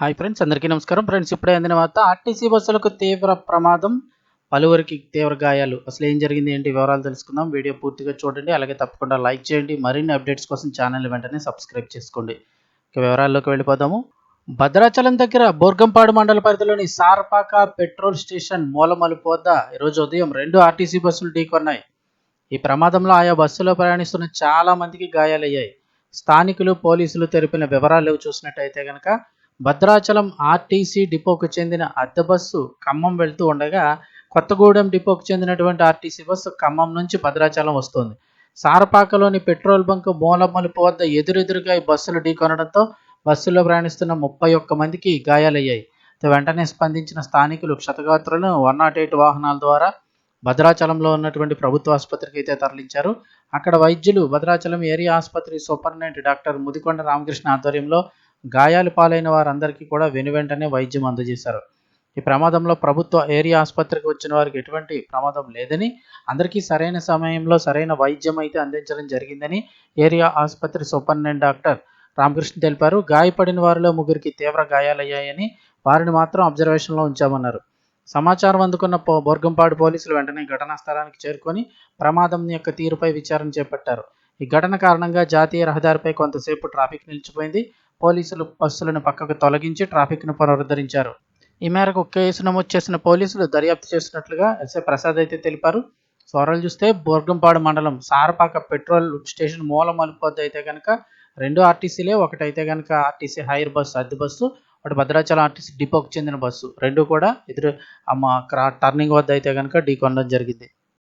Hi friends అందరికీ నమస్కారం. Friends ఇప్పుడే అందిన వార్త ఆర్టీసీ బస్సులకు తీవ్ర ప్రమాదం. పలువురికి తీవ్ర గాయాలు. అసలు ఏం జరిగింది ఏంటి వివరాలు తెలుసుకుందాం. వీడియో పూర్తిగా చూడండి. అలాగే తప్పకుండా లైక్ చేయండి. మరిన్ని అప్డేట్స్ కోసం ఛానల్ వెంటనే సబ్స్క్రైబ్ చేసుకోండి. ఇక వివరాల్లోకి వెళ్ళిపోదాము. భద్రాచలం దగ్గర బోర్గంపాడు మండల పరిధిలోని సార్పాక పెట్రోల్ స్టేషన్ మూలమలుపు వద్ద ఈరోజు ఉదయం రెండు ఆర్టీసీ బస్సులు ఢీకొన్నాయి. ఈ ప్రమాదంలో ఆయా బస్సులో ప్రయాణిస్తున్న చాలా మందికి గాయాలయ్యాయి. స్థానికులు పోలీసులు తెలిపిన వివరాలు చూసినట్టయితే కనుక భద్రాచలం ఆర్టీసీ డిపోకు చెందిన అద్దె బస్సు ఖమ్మం వెళ్తూ ఉండగా కొత్తగూడెం డిపోకు చెందినటువంటి ఆర్టీసీ బస్సు ఖమ్మం నుంచి భద్రాచలం వస్తుంది. సారపాకలోని పెట్రోల్ బంక్ మూలమలుపు వద్ద ఎదురెదురుగా ఈ బస్సులు ఢీకొనడంతో బస్సులో ప్రయాణిస్తున్న ముప్పై ఒక్క మందికి గాయాలయ్యాయి. వెంటనే స్పందించిన స్థానికులు క్షతగాత్రులను వన్ నాట్ ఎయిట్ వాహనాల ద్వారా భద్రాచలంలో ఉన్నటువంటి ప్రభుత్వ ఆసుపత్రికి అయితే తరలించారు. అక్కడ వైద్యులు భద్రాచలం ఏరియా ఆసుపత్రి సూపరింటెండెంట్ డాక్టర్ ముదికొండ రామకృష్ణ ఆధ్వర్యంలో గాయాలు పాలైన వారందరికీ కూడా వెనువెంటనే వైద్యం అందజేశారు. ఈ ప్రమాదంలో ప్రభుత్వ ఏరియా ఆసుపత్రికి వచ్చిన వారికి ఎటువంటి ప్రమాదం లేదని అందరికీ సరైన సమయంలో సరైన వైద్యం అయితే అందించడం జరిగిందని ఏరియా ఆసుపత్రి సూపరింటెండెంట్ డాక్టర్ రామకృష్ణ తెలిపారు. గాయపడిన వారిలో ముగ్గురికి తీవ్ర గాయాలయ్యాయని వారిని మాత్రం అబ్జర్వేషన్లో ఉంచామన్నారు. సమాచారం అందుకున్న బొర్గంపాడు బోర్గంపాడు పోలీసులు వెంటనే ఘటనా స్థలానికి చేరుకొని ప్రమాదం యొక్క తీరుపై విచారణ చేపట్టారు. ఈ ఘటన కారణంగా జాతీయ రహదారిపై కొంతసేపు ట్రాఫిక్ నిలిచిపోయింది. పోలీసులు బస్సులను పక్కకు తొలగించి ట్రాఫిక్ను పునరుద్ధరించారు. ఈ మేరకు కేసు నమోదు చేసిన పోలీసులు దర్యాప్తు చేస్తున్నట్లుగా ఎస్ఐ ప్రసాద్ అయితే తెలిపారు. సోరలు చూస్తే బోర్గంపాడు మండలం సారపాక పెట్రోల్ స్టేషన్ మూల మలుపు వద్ద అయితే కనుక రెండు ఆర్టీసీలే ఒకటైతే కనుక ఆర్టీసీ హైర్ బస్సు అద్దె బస్సు ఒకటి భద్రాచలం ఆర్టీసీ డిపోకు చెందిన బస్సు. రెండు కూడా ఎదురు అమ్మ క్రా టర్నింగ్ వద్ద అయితే కనుక ఢీ కొనడం జరిగింది.